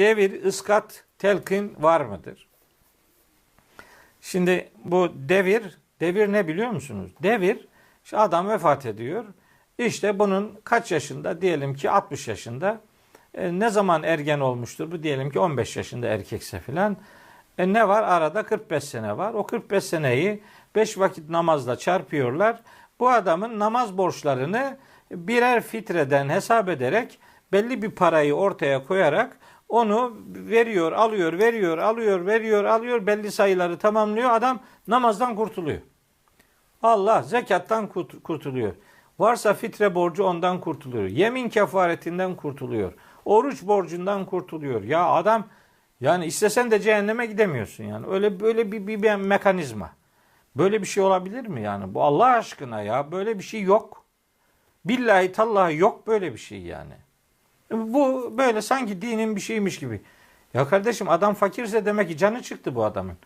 devir, ıskat, telkin var mıdır? Şimdi bu devir, devir ne biliyor musunuz? Devir, işte adam vefat ediyor. İşte bunun kaç yaşında? Diyelim ki 60 yaşında. E, ne zaman ergen olmuştur? Bu diyelim ki 15 yaşında erkekse filan. E, ne var? Arada 45 sene var. O 45 seneyi 5 vakit namazla çarpıyorlar. Bu adamın namaz borçlarını birer fitreden hesap ederek belli bir parayı ortaya koyarak onu veriyor, alıyor, veriyor, alıyor, veriyor, alıyor, belli sayıları tamamlıyor. Adam namazdan kurtuluyor. Allah zekattan kurtuluyor. Varsa fitre borcu ondan kurtuluyor. Yemin kefaretinden kurtuluyor. Oruç borcundan kurtuluyor. Ya adam yani istesen de cehenneme gidemiyorsun yani. Öyle böyle bir, bir, bir mekanizma. Böyle bir şey olabilir mi yani? Bu Allah aşkına ya böyle bir şey yok. Billahi tallahi yok böyle bir şey yani. Bu böyle sanki dinin bir şeymiş gibi. Ya kardeşim adam fakirse demek ki canı çıktı bu adamın.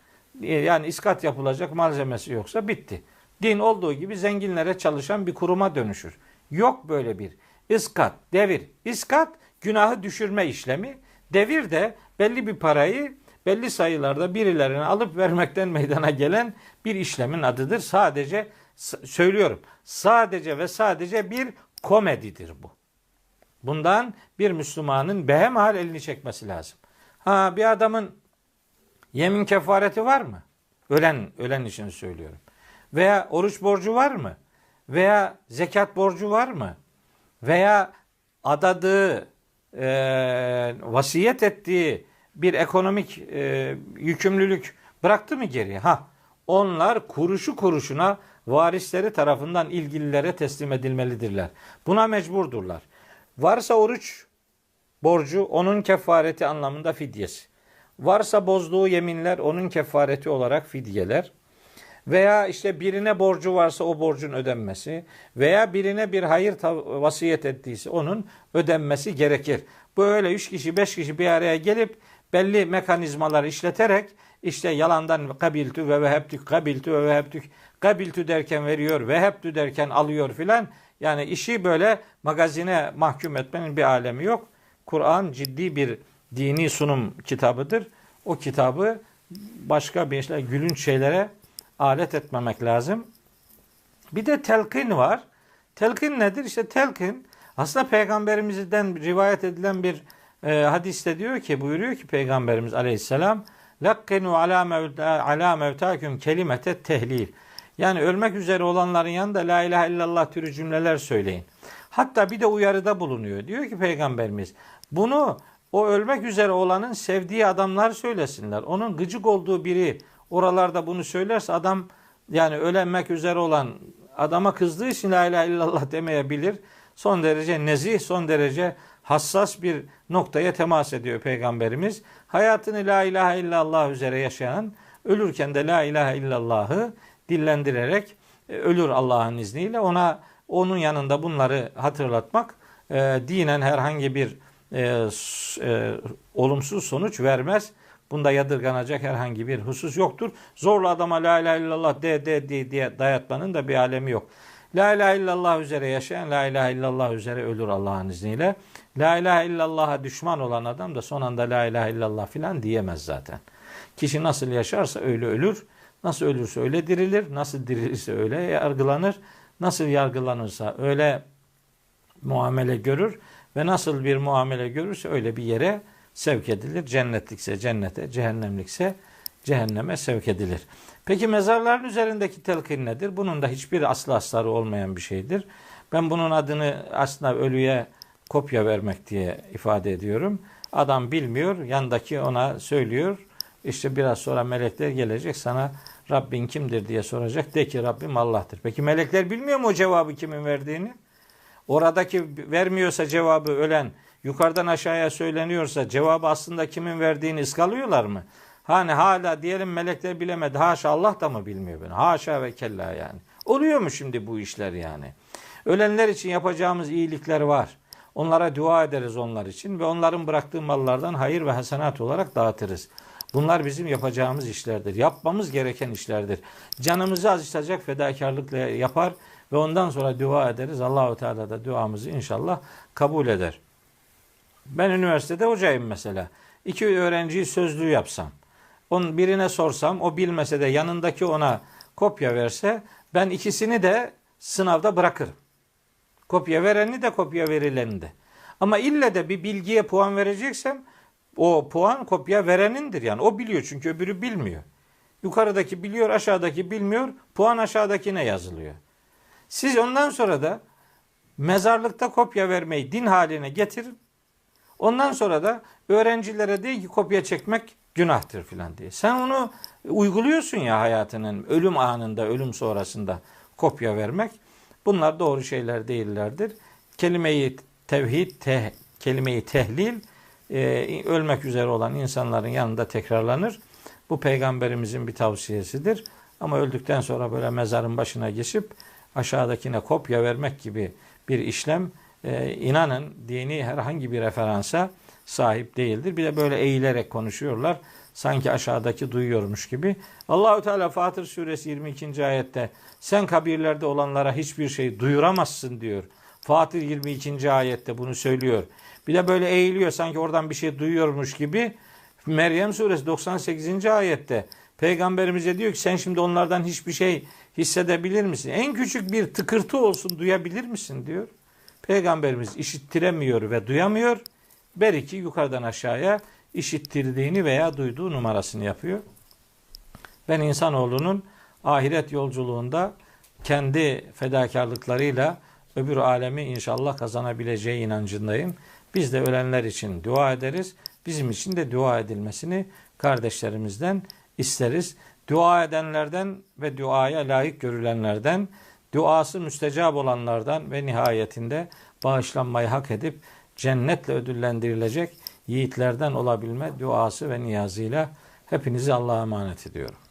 E, yani iskat yapılacak malzemesi yoksa bitti. Din olduğu gibi zenginlere çalışan bir kuruma dönüşür. Yok böyle bir iskat, devir. İskat günahı düşürme işlemi. Devir de belli bir parayı belli sayılarda birilerine alıp vermekten meydana gelen bir işlemin adıdır. Sadece söylüyorum. Sadece ve sadece bir komedidir bu. Bundan bir Müslümanın behemhal elini çekmesi lazım. Ha bir adamın yemin kefareti var mı? Ölen ölen için söylüyorum. Veya oruç borcu var mı? Veya zekat borcu var mı? Veya adadığı, e, vasiyet ettiği bir ekonomik e, yükümlülük bıraktı mı geriye? Ha, onlar kuruşu kuruşuna varisleri tarafından ilgililere teslim edilmelidirler. Buna mecburdurlar. Varsa oruç borcu onun kefareti anlamında fidyesi. Varsa bozduğu yeminler onun kefareti olarak fidyeler. Veya işte birine borcu varsa o borcun ödenmesi veya birine bir hayır vasiyet ettiyse onun ödenmesi gerekir. Böyle üç kişi beş kişi bir araya gelip belli mekanizmalar işleterek işte yalandan kabiltü ve vehebtük kabiltü ve vehebtük kabiltü derken veriyor vehebtü derken alıyor filan yani işi böyle magazine mahkum etmenin bir alemi yok. Kur'an ciddi bir dini sunum kitabıdır. O kitabı başka bir işte gülünç şeylere alet etmemek lazım. Bir de telkin var. Telkin nedir? İşte telkin aslında peygamberimizden rivayet edilen bir e, hadiste diyor ki buyuruyor ki peygamberimiz aleyhisselam lakkinu ala mevtaküm kelimete tehlil. Yani ölmek üzere olanların yanında la ilahe illallah türü cümleler söyleyin. Hatta bir de uyarıda bulunuyor. Diyor ki peygamberimiz bunu o ölmek üzere olanın sevdiği adamlar söylesinler. Onun gıcık olduğu biri oralarda bunu söylerse adam yani ölenmek üzere olan adama kızdığı için la ilahe illallah demeyebilir. Son derece nezih, son derece hassas bir noktaya temas ediyor Peygamberimiz. Hayatını la ilahe illallah üzere yaşayan, ölürken de la ilahe illallahı dillendirerek e, ölür Allah'ın izniyle. Ona onun yanında bunları hatırlatmak e, dinen herhangi bir e, e, olumsuz sonuç vermez. Bunda yadırganacak herhangi bir husus yoktur. Zorla adama la ilahe illallah de de de diye dayatmanın da bir alemi yok. La ilahe illallah üzere yaşayan la ilahe illallah üzere ölür Allah'ın izniyle. La ilahe illallah'a düşman olan adam da son anda la ilahe illallah filan diyemez zaten. Kişi nasıl yaşarsa öyle ölür. Nasıl ölürse öyle dirilir. Nasıl dirilirse öyle yargılanır. Nasıl yargılanırsa öyle muamele görür ve nasıl bir muamele görürse öyle bir yere sevk edilir. Cennetlikse cennete, cehennemlikse cehenneme sevk edilir. Peki mezarların üzerindeki telkin nedir? Bunun da hiçbir aslı asları olmayan bir şeydir. Ben bunun adını aslında ölüye kopya vermek diye ifade ediyorum. Adam bilmiyor, yandaki ona söylüyor. İşte biraz sonra melekler gelecek sana Rabbin kimdir diye soracak. De ki Rabbim Allah'tır. Peki melekler bilmiyor mu o cevabı kimin verdiğini? Oradaki vermiyorsa cevabı ölen yukarıdan aşağıya söyleniyorsa cevabı aslında kimin verdiğini ıskalıyorlar mı? Hani hala diyelim melekler bilemedi. Haşa Allah da mı bilmiyor beni? Haşa ve kella yani. Oluyor mu şimdi bu işler yani? Ölenler için yapacağımız iyilikler var. Onlara dua ederiz onlar için ve onların bıraktığı mallardan hayır ve hasenat olarak dağıtırız. Bunlar bizim yapacağımız işlerdir. Yapmamız gereken işlerdir. Canımızı acıtacak fedakarlıkla yapar ve ondan sonra dua ederiz. Allahu Teala da duamızı inşallah kabul eder. Ben üniversitede hocayım mesela. İki öğrenciyi sözlü yapsam. Onun birine sorsam o bilmese de yanındaki ona kopya verse ben ikisini de sınavda bırakırım. Kopya vereni de kopya verileni de. Ama ille de bir bilgiye puan vereceksem o puan kopya verenindir yani. O biliyor çünkü öbürü bilmiyor. Yukarıdaki biliyor, aşağıdaki bilmiyor. Puan aşağıdakine yazılıyor. Siz ondan sonra da mezarlıkta kopya vermeyi din haline getirin. Ondan sonra da öğrencilere değil ki kopya çekmek günahtır filan diye. Sen onu uyguluyorsun ya hayatının ölüm anında, ölüm sonrasında kopya vermek. Bunlar doğru şeyler değillerdir. Kelimeyi tevhid, te, kelimeyi tehlil e, ölmek üzere olan insanların yanında tekrarlanır. Bu peygamberimizin bir tavsiyesidir. Ama öldükten sonra böyle mezarın başına geçip aşağıdakine kopya vermek gibi bir işlem e, inanın dini herhangi bir referansa sahip değildir. Bir de böyle eğilerek konuşuyorlar. Sanki aşağıdaki duyuyormuş gibi. Allahü Teala Fatır suresi 22. ayette sen kabirlerde olanlara hiçbir şey duyuramazsın diyor. Fatır 22. ayette bunu söylüyor. Bir de böyle eğiliyor sanki oradan bir şey duyuyormuş gibi. Meryem suresi 98. ayette peygamberimize diyor ki sen şimdi onlardan hiçbir şey hissedebilir misin? En küçük bir tıkırtı olsun duyabilir misin diyor. Peygamberimiz işittiremiyor ve duyamıyor. Belki yukarıdan aşağıya işittirdiğini veya duyduğu numarasını yapıyor. Ben insanoğlunun ahiret yolculuğunda kendi fedakarlıklarıyla öbür alemi inşallah kazanabileceği inancındayım. Biz de ölenler için dua ederiz. Bizim için de dua edilmesini kardeşlerimizden isteriz. Dua edenlerden ve duaya layık görülenlerden, duası müstecap olanlardan ve nihayetinde bağışlanmayı hak edip cennetle ödüllendirilecek yiğitlerden olabilme duası ve niyazıyla hepinizi Allah'a emanet ediyorum.